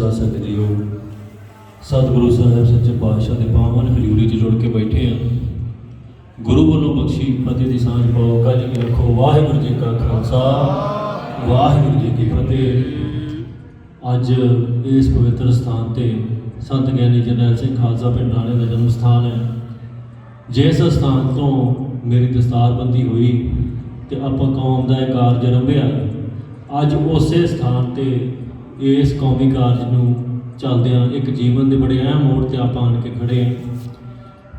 ਜਾ ਸਕਦੇ ਹੋ। ਸਤਿਗੁਰੂ ਸਾਹਿਬ ਸੱਚੇ ਪਾਤਸ਼ਾਹ ਦੇ ਪਾਵਨ ਹਜ਼ੂਰੀ 'ਚ ਜੁੜ ਕੇ ਬੈਠੇ ਆ। ਗੁਰੂ ਵੱਲੋਂ ਬਖਸ਼ੀ ਫਤਿਹ ਦੀ ਸਾਂਝ ਪਾਓ। ਕੱਜ ਕੇ ਰੱਖੋ ਵਾਹਿਗੁਰੂ ਜੀ ਕਾ ਖਾਲਸਾ, ਵਾਹਿਗੁਰੂ ਜੀ ਕੀ ਫਤਿਹ। ਅੱਜ ਇਸ ਪਵਿੱਤਰ ਸਥਾਨ ਤੇ ਸੰਤ ਗਿਆਨੀ ਜਰਨੈਲ ਸਿੰਘ ਖਾਲਸਾ ਪਿੰਡ ਰਾਣੇ ਦਾ ਜਨਮ ਸਥਾਨ ਹੈ। ਜਿਸ ਸਥਾਨ ਤੋਂ ਮੇਰੀ ਦਸਤਾਰਬੰਦੀ ਹੋਈ ਤੇ ਆਪਾਂ ਕੌਮ ਦਾ ਇਹ ਕਾਰਜ ਰੰਭਿਆ ਅੱਜ ਉਸੇ ਸਥਾਨ ਤੇ ਇਸ ਕੌਮੀ ਕਾਰਜ ਨੂੰ ਚੱਲਦਿਆਂ ਇੱਕ ਜੀਵਨ ਦੇ ਬੜੇ ਅਹਿਮ ਮੋੜ ਤੇ ਆਪਾਂ ਆਣ ਕੇ ਖੜੇ ਹਾਂ।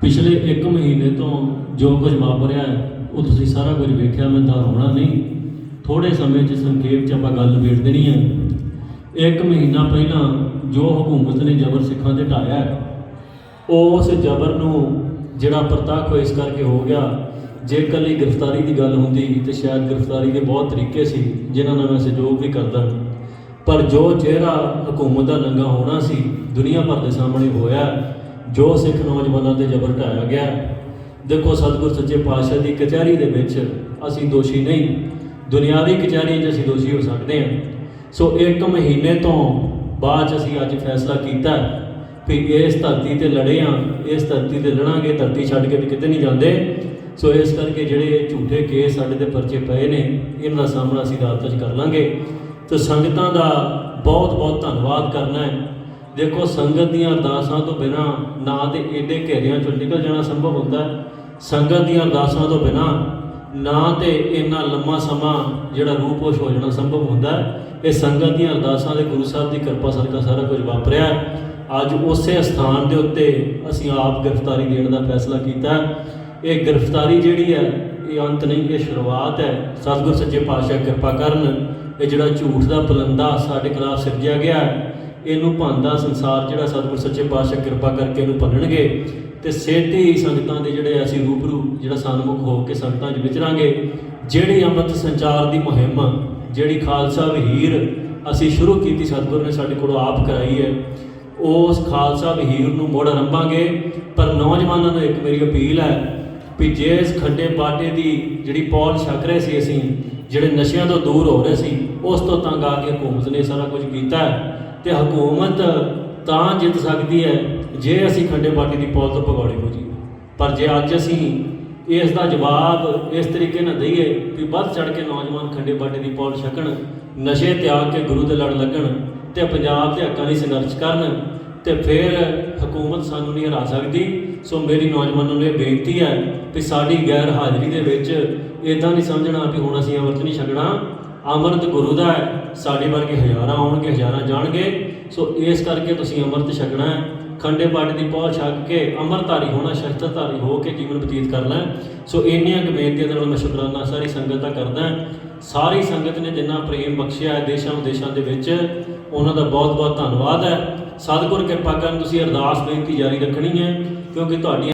ਪਿਛਲੇ 1 ਮਹੀਨੇ ਤੋਂ ਜੋ ਕੁਝ ਵਾਪਰਿਆ ਹੈ, ਉਹ ਤੁਸੀਂ ਸਾਰਾ ਕੁਝ ਵੇਖਿਆ ਮੈਂ ਤਾਂ ਹੋਣਾ ਨਹੀਂ। ਥੋੜੇ ਸਮੇਂ 'ਚ ਸੰਖੇਪ 'ਚ ਆਪਾਂ ਗੱਲ ਨਿਬੇੜ ਦੇਣੀ ਹੈ। ਇੱਕ ਮਹੀਨਾ ਪਹਿਲਾਂ ਜੋ ਹਕੂਮਤ ਨੇ ਜ਼ਬਰ ਸਿੱਖਾਂ ਤੇ ਢਾਇਆ ਉਸ ਜ਼ਬਰ ਨੂੰ ਜਿਹੜਾ ਪ੍ਰਤੱਖ ਇਸ ਕਰਕੇ ਹੋ ਗਿਆ ਜੇ ਇਕੱਲੀ ਗ੍ਰਿਫਤਾਰੀ ਦੀ ਗੱਲ ਹੁੰਦੀ ਤੇ ਸ਼ਾਇਦ ਗ੍ਰਿਫਤਾਰੀ ਦੇ ਬਹੁਤ ਤਰੀਕੇ ਸੀ ਜਿਨ੍ਹਾਂ ਨਾਲ ਮੈਂ ਸਹਿਯੋਗ ਵੀ ਕਰਦਾ। ਪਰ ਜੋ ਚਿਹਰਾ ਹਕੂਮਤ ਦਾ ਨੰਗਾ ਹੋਣਾ ਸੀ, ਦੁਨੀਆ ਭਰ ਦੇ ਸਾਹਮਣੇ ਹੋਇਆ, ਜੋ ਸਿੱਖ ਨੌਜਵਾਨਾਂ ਤੇ ਜ਼ਬਰ ਢਾਇਆ ਗਿਆ। ਦੇਖੋ ਸਤਿਗੁਰ ਸੱਚੇ ਪਾਤਸ਼ਾਹ ਦੀ ਕਚਹਿਰੀ ਦੇ ਵਿੱਚ ਅਸੀਂ ਦੋਸ਼ੀ ਨਹੀਂ, ਦੁਨਿਆਵੀ ਕਚਹਿਰੀ 'ਚ ਅਸੀਂ ਦੋਸ਼ੀ ਹੋ ਸਕਦੇ ਹਾਂ। ਸੋ ਇੱਕ ਮਹੀਨੇ ਤੋਂ ਬਾਅਦ 'ਚ ਅਸੀਂ ਅੱਜ ਫੈਸਲਾ ਕੀਤਾ ਵੀ ਇਸ ਧਰਤੀ ਤੇ ਲੜੇ ਆ ਇਸ ਧਰਤੀ ਤੇ ਲੜਾਂਗੇ, ਧਰਤੀ ਛੱਡ ਕੇ ਤੇ ਕਿਤੇ ਨਹੀਂ ਜਾਂਦੇ। ਸੋ ਇਸ ਕਰਕੇ ਜਿਹੜੇ ਝੂਠੇ ਕੇਸ ਸਾਡੇ ਤੇ ਪਰਚੇ ਪਏ ਨੇ, ਇਹਨਾਂ ਦਾ ਸਾਹਮਣਾ ਅਸੀਂ ਅਦਾਲਤ 'ਚ ਕਰ ਲਾਂਗੇ। ਤੇ ਸੰਗਤਾਂ ਦਾ ਬਹੁਤ ਬਹੁਤ ਧੰਨਵਾਦ ਕਰਨਾ ਹੈ ਦੇਖੋ, ਸੰਗਤ ਦੀਆਂ ਅਰਦਾਸਾਂ ਤੋਂ ਬਿਨਾ ਨਾ ਤੇ ਏਡੇ ਘੇਰਿਆਂ ਚੋਂ ਨਿਕਲ ਜਾਣਾ ਸੰਭਵ ਹੁੰਦਾ ਹੈ। ਸੰਗਤ ਦੀਆਂ ਅਰਦਾਸਾਂ ਤੋਂ ਬਿਨਾ ਨਾ ਤੇ ਇੰਨਾ ਲੰਮਾ ਸਮਾਂ ਜਿਹੜਾ ਰੂਪੋਸ਼ ਹੋ ਜਾਣਾ ਸੰਭਵ ਹੁੰਦਾ ਹੈ। ਇਹ ਸੰਗਤ ਦੀਆਂ ਅਰਦਾਸਾਂ ਦੇ ਗੁਰੂ ਸਾਹਿਬ ਦੀ ਕਿਰਪਾ ਸਦਕਾ ਸਾਰਾ ਕੁਝ ਵਾਪਰਿਆ ਅੱਜ ਉਸੇ ਸਥਾਨ ਦੇ ਉੱਤੇ ਅਸੀਂ ਆਪ ਗ੍ਰਿਫਤਾਰੀ ਦੇਣ ਦਾ ਫੈਸਲਾ ਕੀਤਾ ਇਹ ਗ੍ਰਿਫਤਾਰੀ ਜਿਹੜੀ ਹੈ, ਇਹ ਅੰਤ ਨਹੀਂ, ਇਹ ਸ਼ੁਰੂਆਤ ਹੈ ਸਤਿਗੁਰ ਸੱਚੇ ਪਾਤਸ਼ਾਹ ਕਿਰਪਾ ਕਰਨ ਇਹ ਜਿਹੜਾ ਝੂਠ ਦਾ ਪਲੰਦਾ ਸਾਡੇ ਖਿਲਾਫ ਸਿਰਜਿਆ ਗਿਆ ਹੈ, ਇਹਨੂੰ ਭੰਦਾ ਸੰਸਾਰ ਜਿਹੜਾ ਸਤਿਗੁਰ ਸੱਚੇ ਪਾਤਸ਼ਾਹ ਕਿਰਪਾ ਕਰਕੇ ਇਹਨੂੰ ਭੰਨਣਗੇ ਤੇ ਸੇਤੀ ਸੰਗਤਾਂ ਦੇ ਜਿਹੜੇ ਅਸੀਂ ਰੂਬਰੂ ਜਿਹੜਾ ਸਨਮੁਖ ਹੋ ਕੇ ਸੰਗਤਾਂ 'ਚ ਵਿਚਰਾਂਗੇ ਜਿਹੜੀ ਅੰਮ੍ਰਿਤ ਸੰਚਾਰ ਦੀ ਮੁਹਿੰਮ ਜਿਹੜੀ ਖਾਲਸਾ ਵਹੀਰ ਅਸੀਂ ਸ਼ੁਰੂ ਕੀਤੀ ਸਤਿਗੁਰ ਨੇ ਸਾਡੇ ਕੋਲੋਂ ਆਪ ਕਰਾਈ ਹੈ ਉਸ ਖਾਲਸਾ ਵਹੀਰ ਨੂੰ ਮੁੜ ਆਰੰਭਾਂਗੇ ਪਰ ਨੌਜਵਾਨਾਂ ਨੂੰ ਇੱਕ ਮੇਰੀ ਅਪੀਲ ਹੈ ਵੀ ਜੇ ਇਸ ਖੱਡੇ ਬਾਟੇ ਦੀ ਜਿਹੜੀ ਪੌਲ ਛਕ ਰਹੇ ਸੀ ਅਸੀਂ, ਜਿਹੜੇ ਨਸ਼ਿਆਂ ਤੋਂ ਦੂਰ ਹੋ ਰਹੇ ਸੀ, ਉਸ ਤੋਂ ਤੰਗ ਆ ਕੇ ਹਕੂਮਤ ਨੇ ਸਾਰਾ ਕੁਝ ਕੀਤਾ ਹੈ। ਤੇ ਹਕੂਮਤ ਤਾਂ ਜਿੱਤ ਸਕਦੀ ਹੈ ਜੇ ਅਸੀਂ ਖੱਡੇ ਬਾਟੇ ਦੀ ਪੌਲ ਤੋਂ ਭਗੌੜੇ ਹੋ ਜੀ ਪਰ ਜੇ ਅੱਜ ਅਸੀਂ ਇਸ ਦਾ ਜਵਾਬ ਇਸ ਤਰੀਕੇ ਨਾਲ ਦਈਏ ਵੀ ਵੱਧ ਚੜ ਕੇ ਨੌਜਵਾਨ ਖੰਡੇ ਬਾਟੇ ਦੀ ਪੌਲ ਛਕਣ, ਨਸ਼ੇ ਤਿਆਗ ਕੇ ਗੁਰੂ ਦੇ ਲੜ ਲੱਗਣ ਤੇ ਪੰਜਾਬ ਦੇ ਹੱਕਾਂ ਲਈ ਸੰਘਰਸ਼ ਕਰਨ ਤੇ ਫਿਰ ਹਕੂਮਤ ਸਾਨੂੰ ਨਹੀਂ ਹਰਾ ਸਕਦੀ। ਸੋ ਮੇਰੀ ਨੌਜਵਾਨਾਂ ਨੂੰ ਇਹ ਬੇਨਤੀ ਹੈ ਕਿ ਸਾਡੀ ਗੈਰ ਹਾਜ਼ਰੀ ਦੇ ਵਿੱਚ ਇਦਾਂ ਨਹੀਂ ਸਮਝਣਾ ਵੀ ਹੁਣ ਅਸੀਂ ਅੰਮ੍ਰਿਤ ਨਹੀਂ ਛਕਣਾ। ਅੰਮ੍ਰਿਤ ਗੁਰੂ ਦਾ ਹੈ। ਸਾਡੇ ਵਰਗੇ ਹਜ਼ਾਰਾਂ ਆਉਣਗੇ, ਹਜ਼ਾਰਾਂ ਜਾਣਗੇ। ਸੋ ਇਸ ਕਰਕੇ ਤੁਸੀਂ ਅੰਮ੍ਰਿਤ ਛਕਣਾ ਹੈ। ਖੰਡੇ ਬਾਟੇ ਦੀ ਪਹੁੰਚ ਛੱਕ ਕੇ ਅੰਮ੍ਰਿਤਧਾਰੀ ਹੋਣਾ, ਸ਼ਸਤਰਧਾਰੀ ਹੋ ਕੇ ਜੀਵਨ ਬਤੀਤ ਕਰਨਾ ਹੈ। ਸੋ ਇੰਨੀਆਂ ਕੁ ਬੇਨਤੀਆਂ ਦੇ ਨਾਲ ਮੈਂ ਸ਼ੁਕਰਾਨਾ, ਸਾਰੀ ਸੰਗਤ ਦਾ ਕਰਦਾ ਸਾਰੀ ਸੰਗਤ ਨੇ ਜਿੰਨਾ ਪ੍ਰੇਮ ਬਖਸ਼ਿਆ ਹੈ ਦੇਸ਼ਾਂ ਵਿਦੇਸ਼ਾਂ ਦੇ ਵਿੱਚ, ਉਹਨਾਂ ਦਾ ਬਹੁਤ ਬਹੁਤ ਧੰਨਵਾਦ ਹੈ ਸਤਿਗੁਰ ਕਿਰਪਾ ਕਰਨ ਤੁਸੀਂ ਅਰਦਾਸ ਬੇਨਤੀ ਜਾਰੀ ਰੱਖਣੀ ਹੈ, ਕਿਉਂਕਿ ਤੁਹਾਡੀ